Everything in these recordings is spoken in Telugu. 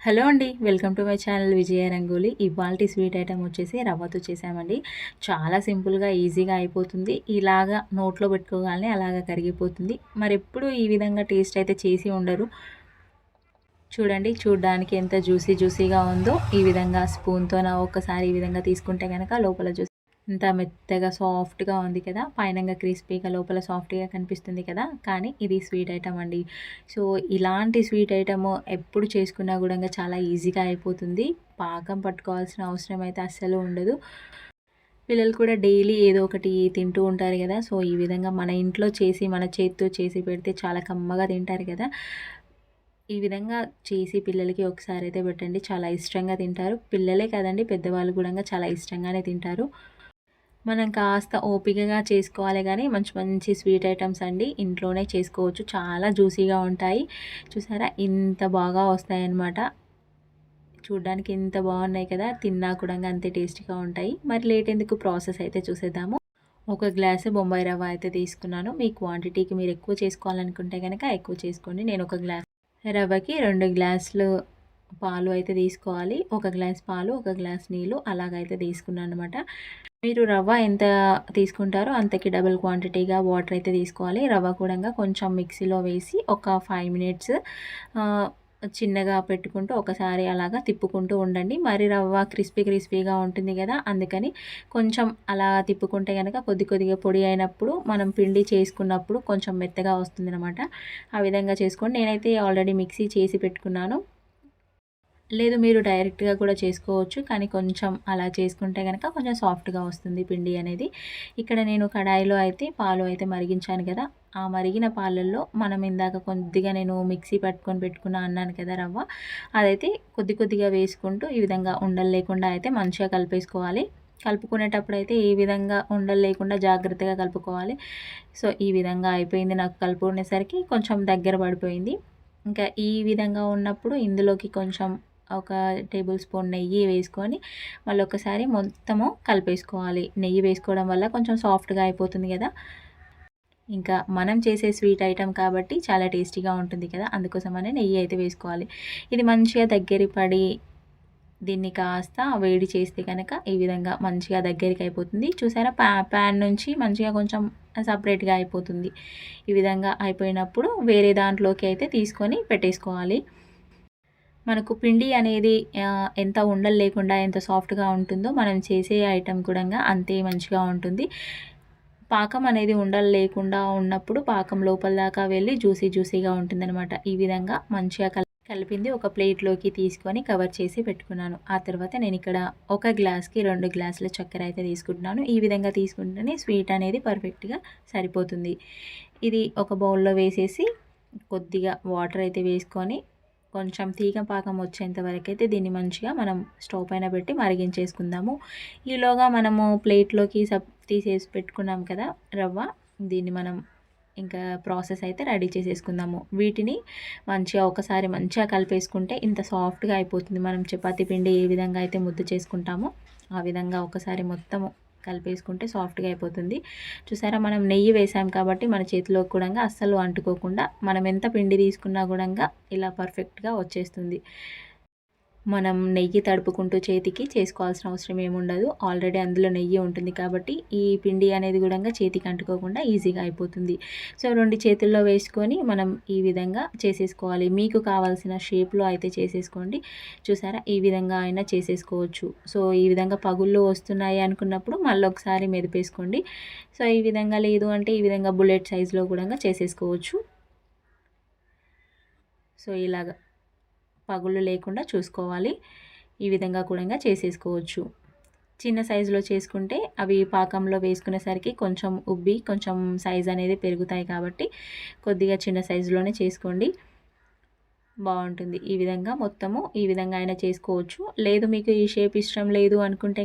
హలో అండి welcome to my channel Vijaya Rangoli. ఇవాల్టి స్వీట్ ఐటమ్ వచ్చేసి రవ్వతో చేసామండి. చాలా సింపుల్గా ఈజీగా అయిపోతుంది. ఇలాగా నోట్లో పెట్టుకోగానే అలాగా కరిగిపోతుంది. మరి ఎప్పుడు ఈ విధంగా టేస్ట్ అయితే చేసి ఉండరు. చూడండి చూడడానికి ఎంత జ్యూసీ జ్యూసీగా ఉందో. ఈ విధంగా స్పూన్తో ఒకసారి ఈ విధంగా తీసుకుంటే కనుక లోపల జ్యూస్ ఇంత మెత్తగా సాఫ్ట్గా ఉంది కదా పైనంగా క్రిస్పీగా లోపల సాఫ్ట్గా కనిపిస్తుంది కదా కానీ ఇది స్వీట్ ఐటమ్ అండి. సో ఇలాంటి స్వీట్ ఐటమ్ ఎప్పుడు చేసుకున్నా కూడా చాలా ఈజీగా అయిపోతుంది. పాకం పట్టుకోవాల్సిన అవసరం అయితే అస్సలు ఉండదు. పిల్లలు కూడా డైలీ ఏదో ఒకటి తింటూ ఉంటారు కదా సో ఈ విధంగా మన ఇంట్లో చేసి మన చేతితో చేసి పెడితే చాలా కమ్మగా తింటారు కదా. ఈ విధంగా చేసి పిల్లలకి ఒకసారి అయితే పెట్టండి. చాలా ఇష్టంగా తింటారు. పిల్లలే కదండి పెద్దవాళ్ళు కూడా చాలా ఇష్టంగానే తింటారు. మనం కాస్త ఓపికగా చేసుకోవాలి కానీ మంచి మంచి స్వీట్ ఐటమ్స్ అండి ఇంట్లోనే చేసుకోవచ్చు. చాలా జ్యూసీగా ఉంటాయి. చూసారా? ఇంత బాగా వస్తాయన్నమాట. చూడ్డానికి ఇంత బాగున్నాయి కదా? తిన్నా కూడా అంతే టేస్టీగా ఉంటాయి. మరి లేట్ ఎందుకు ప్రాసెస్ అయితే చూసేద్దాము. ఒక గ్లాసు బొంబాయి రవ్వ అయితే తీసుకున్నాను. మీ క్వాంటిటీకి మీరు ఎక్కువ చేసుకోవాలనుకుంటే కనుక ఎక్కువ చేసుకోండి. నేను ఒక గ్లాస్ రవ్వకి రెండు గ్లాసులు పాలు అయితే తీసుకోవాలి. ఒక గ్లాస్ పాలు ఒక గ్లాస్ నీళ్ళు అలాగైతే తీసుకున్నాను అనమాట మీరు రవ్వ ఎంత తీసుకుంటారో అంతకి డబుల్ క్వాంటిటీగా వాటర్ అయితే తీసుకోవాలి. రవ్వ కూడా కొంచెం మిక్సీలో వేసి ఒక ఫైవ్ మినిట్స్ చిన్నగా పెట్టుకుంటూ ఒకసారి అలాగా తిప్పుకుంటూ ఉండండి. మరి రవ్వ క్రిస్పీ క్రిస్పీగా ఉంటుంది కదా అందుకని కొంచెం అలా తిప్పుకుంటే కనుక కొద్ది కొద్దిగా పొడి అయినప్పుడు మనం పిండి చేసుకున్నప్పుడు కొంచెం మెత్తగా వస్తుంది అనమాట ఆ విధంగా చేసుకోండి. నేనైతే ఆల్రెడీ మిక్సీ చేసి పెట్టుకున్నాను. లేదు మీరు డైరెక్ట్గా కూడా చేసుకోవచ్చు. కానీ కొంచెం అలా చేసుకుంటే కనుక కొంచెం సాఫ్ట్గా వస్తుంది పిండి అనేది. ఇక్కడ నేను కడాయిలో అయితే పాలు అయితే మరిగించాను కదా. ఆ మరిగిన పాలల్లో మనం ఇందాక కొద్దిగా నేను మిక్సీ పట్టుకొని పెట్టుకున్నా అన్నాను కదా రవ్వ. అదైతే కొద్ది కొద్దిగా వేసుకుంటూ ఈ విధంగా ఉండలు లేకుండా అయితే మంచిగా కలిపేసుకోవాలి. కలుపుకునేటప్పుడు అయితే ఈ విధంగా ఉండలు లేకుండా జాగ్రత్తగా కలుపుకోవాలి. సో ఈ విధంగా అయిపోయింది నాకు కలుపుకునేసరికి. కొంచెం దగ్గర పడిపోయింది. ఇంకా ఈ విధంగా ఉన్నప్పుడు ఇందులోకి కొంచెం ఒక టేబుల్ స్పూన్ నెయ్యి వేసుకొని మళ్ళీ ఒకసారి మొత్తము కలిపేసుకోవాలి. నెయ్యి వేసుకోవడం వల్ల కొంచెం సాఫ్ట్గా అయిపోతుంది కదా. ఇంకా మనం చేసే స్వీట్ ఐటెం కాబట్టి చాలా టేస్టీగా ఉంటుంది కదా. అందుకోసమనే నెయ్యి అయితే వేసుకోవాలి. ఇది మంచిగా దగ్గర పడి దీన్ని కాస్త వేడి చేస్తే కనుక ఈ విధంగా మంచిగా దగ్గరికి అయిపోతుంది. చూసారా? ప్యా ప్యాన్ నుంచి మంచిగా కొంచెం సపరేట్గా అయిపోతుంది. ఈ విధంగా అయిపోయినప్పుడు వేరే దాంట్లోకి అయితే తీసుకొని పెట్టేసుకోవాలి. మనకు పిండి అనేది ఎంత ఉండలు లేకుండా ఎంత సాఫ్ట్గా ఉంటుందో మనం చేసే ఐటెం కూడా అంతే మంచిగా ఉంటుంది. పాకం అనేది ఉండలు లేకుండా ఉన్నప్పుడు పాకం లోపల దాకా వెళ్ళి జ్యూసీ జ్యూసీగా ఉంటుందన్నమాట. ఈ విధంగా మంచిగా కలిపింది ఒక ప్లేట్లోకి తీసుకొని కవర్ చేసి పెట్టుకున్నాను. ఆ తర్వాత నేను ఇక్కడ ఒక గ్లాస్కి రెండు గ్లాసుల చక్కెర అయితే తీసుకుంటున్నాను. ఈ విధంగా తీసుకుంటేనే స్వీట్ అనేది పర్ఫెక్ట్గా సరిపోతుంది. ఇది ఒక బౌల్లో వేసేసి కొద్దిగా వాటర్ అయితే వేసుకొని కొంచెం తీగ పాకం వచ్చేంత వరకు అయితే దీన్ని మంచిగా మనం స్టవ్ పైన పెట్టి మరిగించేసుకుందాము. ఈలోగా మనము ప్లేట్లోకి సబ్ తీసేసి పెట్టుకున్నాం కదా రవ్వ దీన్ని మనం ఇంకా ప్రాసెస్ అయితే రెడీ చేసేసుకుందాము. వీటిని మంచిగా ఒకసారి మంచిగా కలిపేసుకుంటే ఇంత సాఫ్ట్గా అయిపోతుంది. మనం చపాతీ పిండి ఏ విధంగా అయితే ముద్ద చేసుకుంటామో ఆ విధంగా ఒకసారి మొత్తము కలిపేసుకుంటే సాఫ్ట్గా అయిపోతుంది. చూసారా మనం నెయ్యి వేసాం కాబట్టి మన చేతిలో కూడా అస్సలు అంటుకోకుండా మనం ఎంత పిండి తీసుకున్నా కూడా ఇలా పర్ఫెక్ట్గా వచ్చేస్తుంది. మనం నెయ్యి తడుపుకుంటూ చేతికి చేసుకోవాల్సిన అవసరం ఏముండదు. ఆల్రెడీ అందులో నెయ్యి ఉంటుంది కాబట్టి ఈ పిండి అనేది కూడా చేతికి అంటుకోకుండా ఈజీగా అయిపోతుంది. సో రెండు చేతుల్లో వేసుకొని మనం ఈ విధంగా చేసేసుకోవాలి. మీకు కావాల్సిన షేప్లో అయితే చేసేసుకోండి. చూసారా? ఈ విధంగా అయినా చేసేసుకోవచ్చు. సో ఈ విధంగా పగుళ్ళు వస్తున్నాయి అనుకున్నప్పుడు మళ్ళీ ఒకసారి మెదిపేసుకోండి. సో ఈ విధంగా లేదు అంటే ఈ విధంగా బుల్లెట్ సైజులో కూడా చేసేసుకోవచ్చు. సో ఇలాగా. పగుళ్ళు లేకుండా చూసుకోవాలి. ఈ విధంగా కూడా చేసేసుకోవచ్చు. చిన్న సైజులో చేసుకుంటే అవి పాకంలో వేసుకునేసరికి కొంచెం ఉబ్బి కొంచెం సైజ్ అనేది పెరుగుతాయి కాబట్టి కొద్దిగా చిన్న సైజులోనే చేసుకోండి. బాగుంటుంది. ఈ విధంగా మొత్తము ఈ విధంగా అయినా చేసుకోవచ్చు. లేదు మీకు ఈ షేప్ ఇష్టం లేదు అనుకుంటే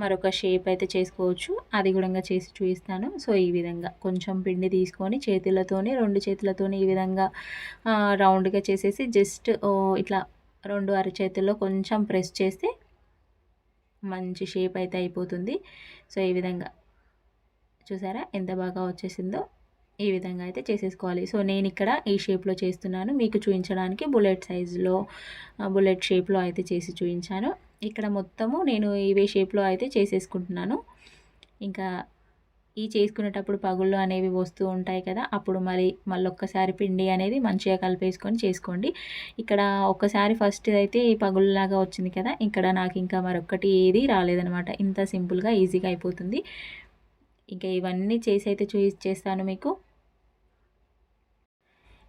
మరొక షేప్ అయితే చేసుకోవచ్చు. అది కూడా చేసి చూపిస్తాను. సో ఈ విధంగా కొంచెం పిండి తీసుకొని చేతులతోనే రెండు చేతులతోని ఈ విధంగా రౌండ్గా చేసేసి జస్ట్ ఇట్లా రెండు అరచేతుల్లో కొంచెం ప్రెస్ చేస్తే మంచి షేప్ అయితే అయిపోతుంది. సో ఈ విధంగా చూసారా ఎంత బాగా వచ్చేసిందో? ఈ విధంగా అయితే చేసేసుకోవాలి. సో నేను ఇక్కడ ఈ షేప్లో చేస్తున్నాను. మీకు చూపించడానికి బుల్లెట్ సైజులో బుల్లెట్ షేప్లో అయితే చేసి చూపించాను. ఇక్కడ మొత్తము నేను ఇవే షేప్లో అయితే చేసేసుకుంటున్నాను. ఇంకా ఈ చేసుకునేటప్పుడు పగుళ్ళు అనేవి వస్తూ ఉంటాయి కదా అప్పుడు మరి మళ్ళీ ఒక్కసారి పిండి అనేది మంచిగా కలిపేసుకొని చేసుకోండి. ఇక్కడ ఒక్కసారి ఫస్ట్ అయితే పగుళ్ళలాగా వచ్చింది కదా ఇక్కడ నాకు ఇంకా మరొకటి ఏది రాలేదనమాట ఇంత సింపుల్గా ఈజీగా అయిపోతుంది. ఇంకా ఇవన్నీ చేసి అయితే చూ చేస్తాను మీకు.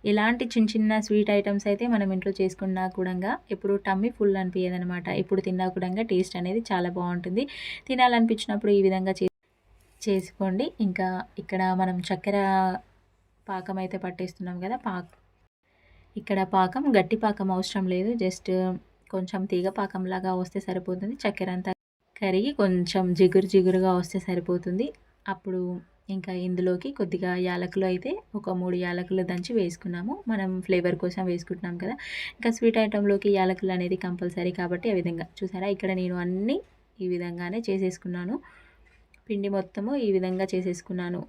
ఇలాంటి చిన్న చిన్న స్వీట్ ఐటమ్స్ అయితే మనం ఇంట్లో చేసుకున్నా కూడా ఎప్పుడు టమ్మీ ఫుల్ అనిపించదు అనమాట ఇప్పుడు తిన్నా కూడా టేస్ట్ అనేది చాలా బాగుంటుంది. తినాలనిపించినప్పుడు ఈ విధంగా చే చేసుకోండి. ఇంకా ఇక్కడ మనం చక్కెర పాకం అయితే పట్టేస్తున్నాం కదా పాక ఇక్కడ పాకం గట్టి పాకం అవసరం లేదు. జస్ట్ కొంచెం తీగ పాకంలాగా వస్తే సరిపోతుంది. చక్కెర అంతా కరిగి కొంచెం జిగురు జిగురుగా వస్తే సరిపోతుంది. అప్పుడు ఇంకా ఇందులోకి కొద్దిగా యాలకులు అయితే ఒక మూడు యాలకులు దంచి వేసుకున్నాము. మనం ఫ్లేవర్ కోసం వేసుకుంటున్నాం కదా. ఇంకా స్వీట్ ఐటెంలోకి యాలకులు అనేది కంపల్సరీ కాబట్టి ఆ విధంగా. చూసారా? ఇక్కడ నేను అన్నీ ఈ విధంగానే చేసేసుకున్నాను. పిండి మొత్తము ఈ విధంగా చేసేసుకున్నాను.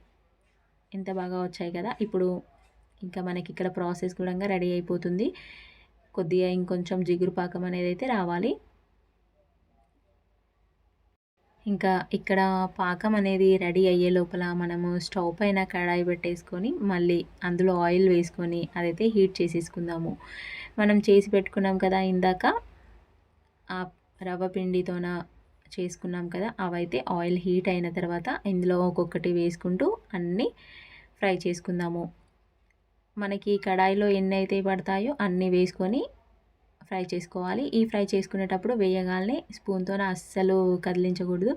ఎంత బాగా వచ్చాయి కదా. ఇప్పుడు ఇంకా మనకి ఇక్కడ ప్రాసెస్ కూడా రెడీ అయిపోతుంది. కొద్దిగా ఇంకొంచెం జిగురు పాకం అనేది అయితే రావాలి. ఇంకా ఇక్కడ పాకం అనేది రెడీ అయ్యే లోపల మనము స్టవ్ పైన కడాయి పెట్టేసుకొని మళ్ళీ అందులో ఆయిల్ వేసుకొని అదైతే హీట్ చేసేసుకుందాము. మనం చేసి పెట్టుకున్నాం కదా ఇందాక ఆ రవ్వ పిండితోన చేసుకున్నాం కదా అవైతే ఆయిల్ హీట్ అయిన తర్వాత ఇందులో ఒక్కొక్కటి వేసుకుంటూ అన్నీ ఫ్రై చేసుకుందాము. మనకి కడాయిలో ఎన్ని అయితే పడతాయో అన్నీ వేసుకొని ఫ్రై చేసుకోవాలి. ఈ ఫ్రై చేసుకునేటప్పుడు వేయగానే స్పూన్తో అస్సలు కదిలించకూడదు.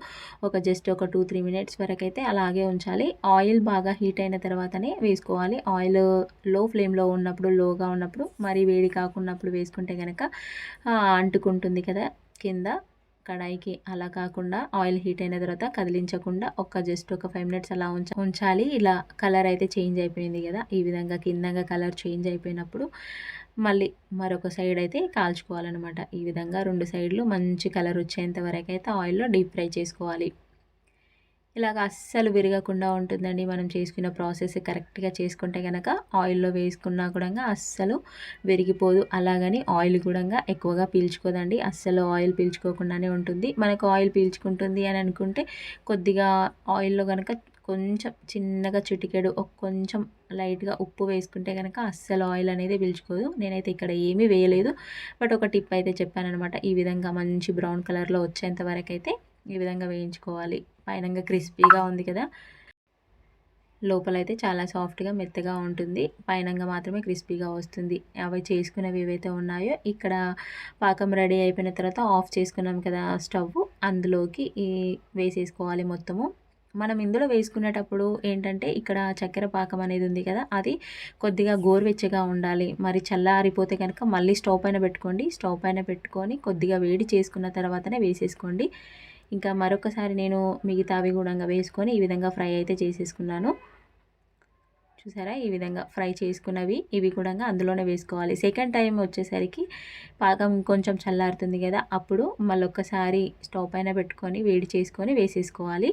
ఒక జస్ట్ ఒక టూ త్రీ మినిట్స్ వరకు అయితే అలాగే ఉంచాలి. ఆయిల్ బాగా హీట్ అయిన తర్వాతనే వేసుకోవాలి. ఆయిల్లో ఫ్లేమ్లో ఉన్నప్పుడు లోగా ఉన్నప్పుడు మరీ వేడి కాకున్నప్పుడు వేసుకుంటే కనుక అంటుకుంటుంది కదా కింద కడాయికి అలా కాకుండా ఆయిల్ హీట్ అయిన తర్వాత కదిలించకుండా ఒక జస్ట్ ఒక ఫైవ్ మినిట్స్ అలా ఉంచ ఉంచాలి. ఇలా కలర్ అయితే చేంజ్ అయిపోయింది కదా. ఈ విధంగా కిందంగా కలర్ చేంజ్ అయిపోయినప్పుడు మళ్ళీ మరొక సైడ్ అయితే కాల్చుకోవాలన్నమాట. ఈ విధంగా రెండు సైడ్లు మంచి కలర్ వచ్చేంత వరకు అయితే ఆయిల్లో డీప్ ఫ్రై చేసుకోవాలి. ఇలాగ అస్సలు విరగకుండా ఉంటుందండి మనం చేసుకున్న ప్రాసెస్. కరెక్ట్గా చేసుకుంటే కనుక ఆయిల్లో వేసుకున్నా కూడా అస్సలు విరిగిపోదు. అలాగని ఆయిల్ కూడా ఎక్కువగా పీల్చుకోదండి. అస్సలు ఆయిల్ పీల్చుకోకుండానే ఉంటుంది. మనకు ఆయిల్ పీల్చుకుంటుంది అని అనుకుంటే కొద్దిగా ఆయిల్లో కనుక కొంచెం చిన్నగా చిటికెడు ఒక కొంచెం లైట్గా ఉప్పు వేసుకుంటే కనుక అస్సలు ఆయిల్ అనేది పీల్చుకోదు. నేనైతే ఇక్కడ ఏమీ వేయలేదు. బట్ ఒక టిప్ అయితే చెప్పానమాట ఈ విధంగా మంచి బ్రౌన్ కలర్లో వచ్చేంత వరకు అయితే ఈ విధంగా వేయించుకోవాలి. పైనంగా క్రిస్పీగా ఉంది కదా. లోపలైతే చాలా సాఫ్ట్గా మెత్తగా ఉంటుంది. పైనంగా మాత్రమే క్రిస్పీగా వస్తుంది. అవి చేసుకునేవి ఏవైతే ఉన్నాయో ఇక్కడ పాకం రెడీ అయిపోయిన తర్వాత ఆఫ్ చేసుకున్నాం కదా స్టవ్. అందులోకి వేసేసుకోవాలి మొత్తము. మనం ఇందులో వేసుకునేటప్పుడు ఏంటంటే ఇక్కడ చక్కెర పాకం అనేది ఉంది కదా అది కొద్దిగా గోరువెచ్చగా ఉండాలి. మరి చల్లారిపోతే కనుక మళ్ళీ స్టవ్ పైన పెట్టుకోండి. స్టవ్ పైన పెట్టుకొని కొద్దిగా వేడి చేసుకున్న తర్వాతనే వేసేసుకోండి. ఇంకా మరొకసారి నేను మిగతావి కూడా వేసుకొని ఈ విధంగా ఫ్రై అయితే చేసేసుకున్నాను. చూసారా? ఈ విధంగా ఫ్రై చేసుకున్నవి ఇవి కూడా అందులోనే వేసుకోవాలి. సెకండ్ టైం వచ్చేసరికి పాకం కొంచెం చల్లారుతుంది కదా అప్పుడు మళ్ళొక్కసారి స్టవ్ పైన పెట్టుకొని వేడి చేసుకొని వేసేసుకోవాలి.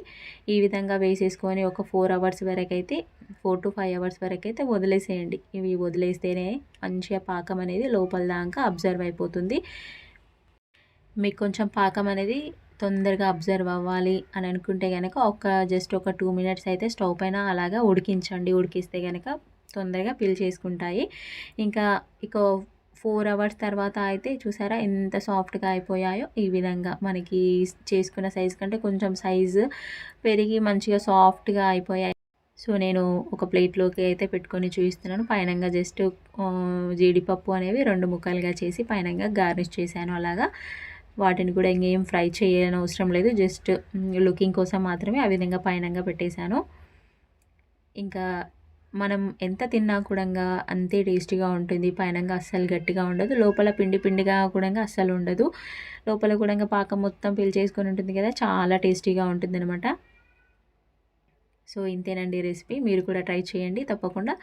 ఈ విధంగా వేసేసుకొని ఒక ఫోర్ అవర్స్ వరకు అయితే ఫోర్ టు ఫైవ్ అవర్స్ వరకు అయితే వదిలేసేయండి. ఇవి వదిలేస్తేనే మంచిగా పాకం అనేది లోపల దాకా అబ్జర్వ్ అయిపోతుంది. మీకు కొంచెం పాకం అనేది తొందరగా అబ్జర్వ్ అవ్వాలి అని అనుకుంటే కనుక ఒక జస్ట్ ఒక టూ మినిట్స్ అయితే స్టవ్ పైన అలాగా ఉడికించండి. ఉడికిస్తే కనుక తొందరగా పీల్ చేసుకుంటాయి. ఇంకా ఇక ఫోర్ అవర్స్ తర్వాత అయితే చూసారా ఎంత సాఫ్ట్గా అయిపోయాయో ఈ విధంగా మనకి చేసుకున్న సైజ్ కంటే కొంచెం సైజు పెరిగి మంచిగా సాఫ్ట్గా అయిపోయాయి. సో నేను ఒక ప్లేట్లోకి అయితే పెట్టుకొని చూపిస్తున్నాను. పైనంగా జస్ట్ జీడిపప్పు అనేవి రెండు ముక్కలుగా చేసి పైనంగా గార్నిష్ చేశాను అలాగా. వాటిని కూడా ఇంకేం ఫ్రై చేయని అవసరం లేదు. జస్ట్ లుకింగ్ కోసం మాత్రమే ఆ విధంగా పైనంగా పెట్టేశాను. ఇంకా మనం ఎంత తిన్నా కూడా అంతే టేస్టీగా ఉంటుంది. పైనంగా అస్సలు గట్టిగా ఉండదు. లోపల పిండి పిండిగా కూడా అస్సలు ఉండదు. లోపల కూడా పాకం మొత్తం చేసుకొని ఉంటుంది కదా చాలా టేస్టీగా ఉంటుంది అనమాట సో ఇంతేనండి రెసిపీ. మీరు కూడా ట్రై చేయండి. తప్పకుండా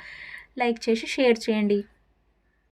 లైక్ చేసి షేర్ చేయండి.